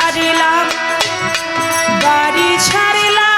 ছাড়িলাম বাড়ি ছাড়িলাম।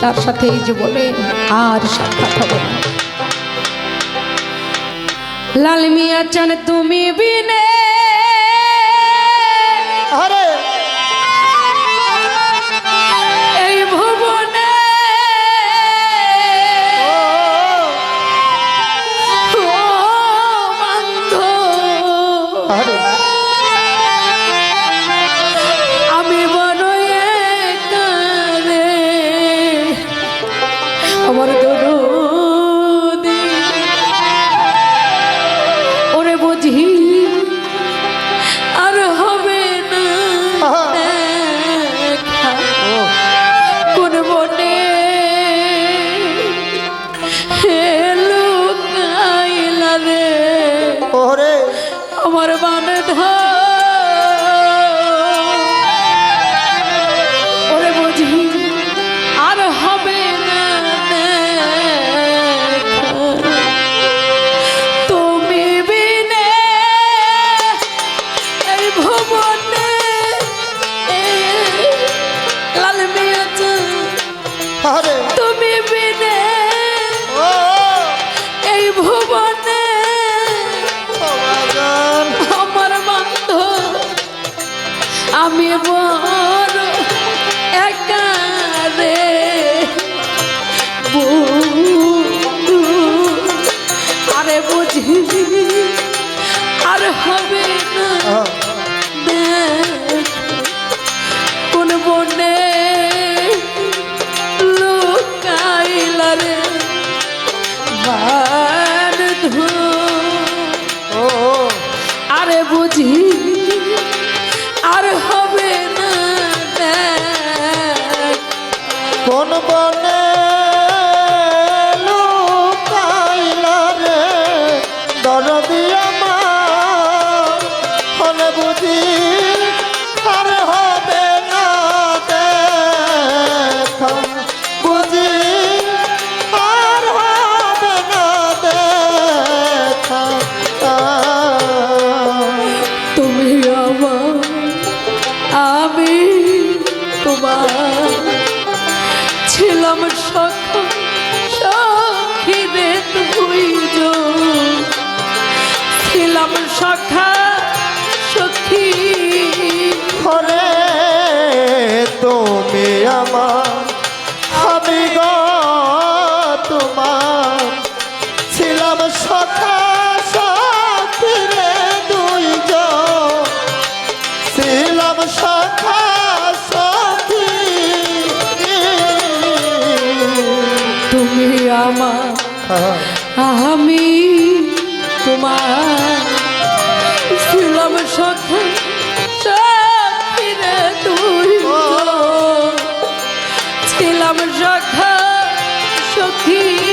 তার সাথে এই জীবনে আর সাক্ষাৎ হবে না। লাল মিয়া চান তুমি বিনে তুমি বিনে এই ভুবনে আমার বন্ধু আমি বড় একা রে। আরে বুঝি আর হবে না। কোন বনে বুঝি আর হবে না কোন বনে সখা সখী। করে তুমি আমার রাখা সখী।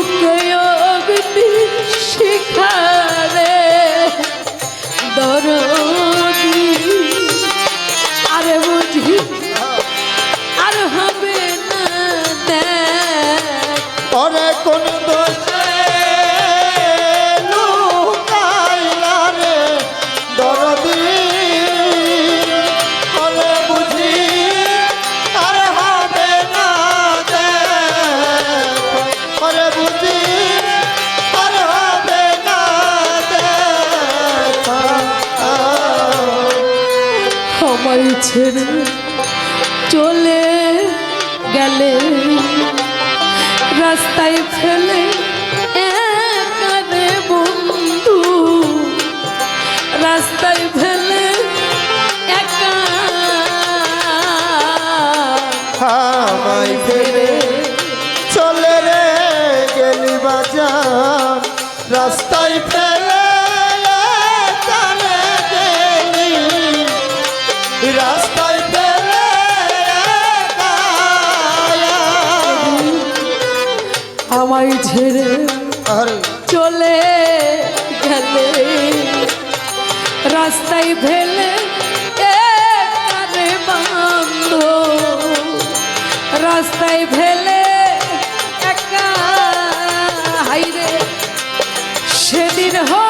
বুকে অগ্নি শিখারে দরদ ছেড়ে চলে গেলে। রাস্তায় ফেলে বন্ধু। রাস্তায় ফেলে একা। ফেলে চলে রে গেলি বাজার। রাস্তা ছেড়ে চলে গেলে রাস্তায় ফেলে রাস্তায় ফেলে একা হাইরে। সেদিন হয়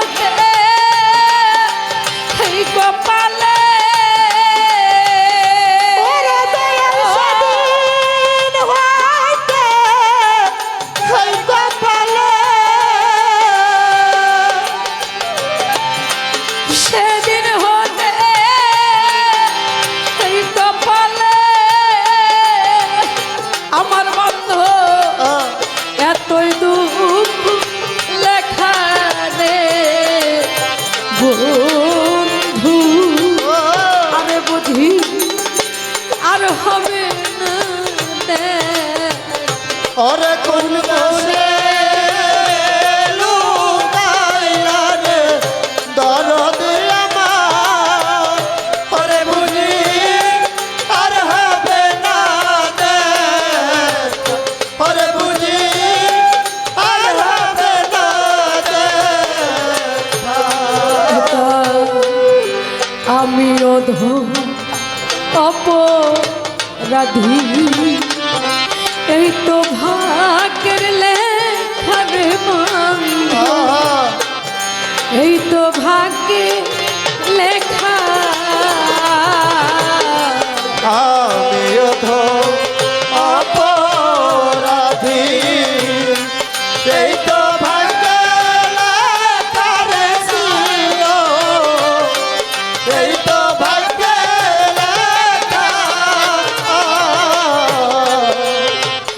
বিনোদ অপরাধী এই তো ভাগলে এই তো ভাগ্যে লেখা। আমিও ধর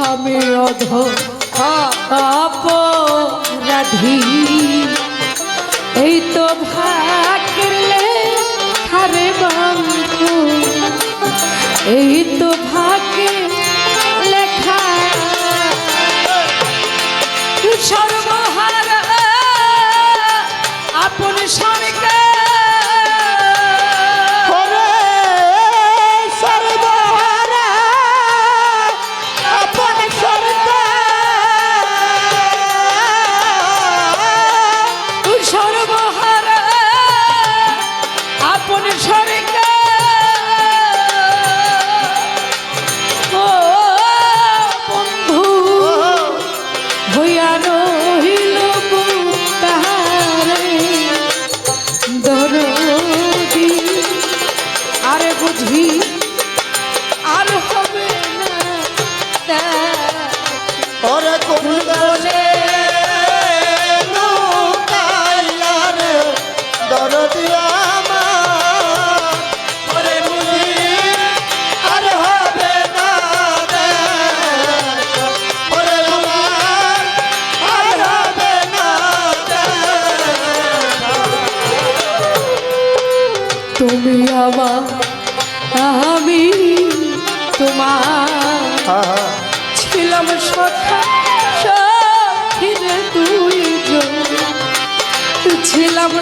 আমি অধ অপরাধী এই তো ভাগলে হারে বন্ধু এই তো ভাগে লেখা সর্বহারা আপন স্বামী আপন সরে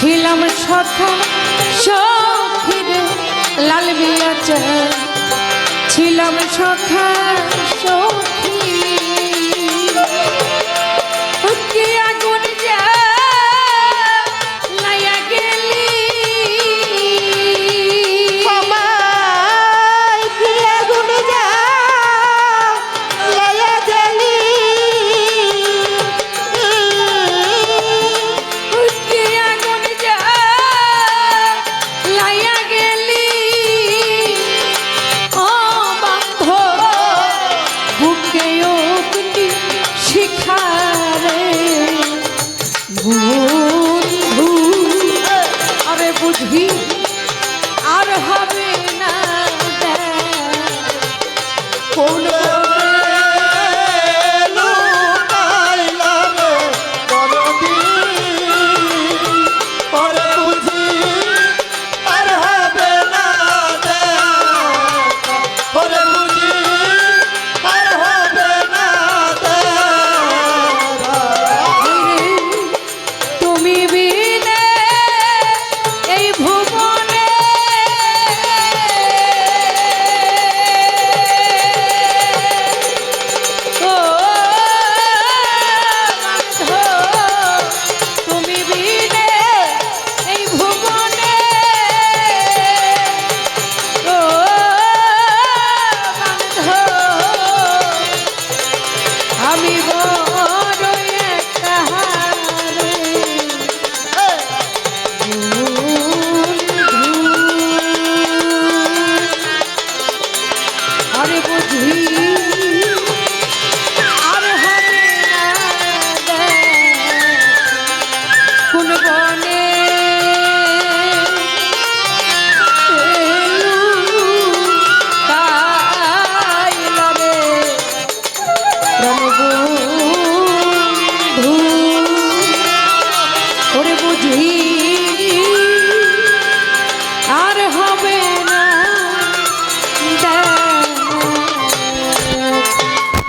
ছিলাম সখা সখির লাল বিয়াচে। ছিলাম সখা সখী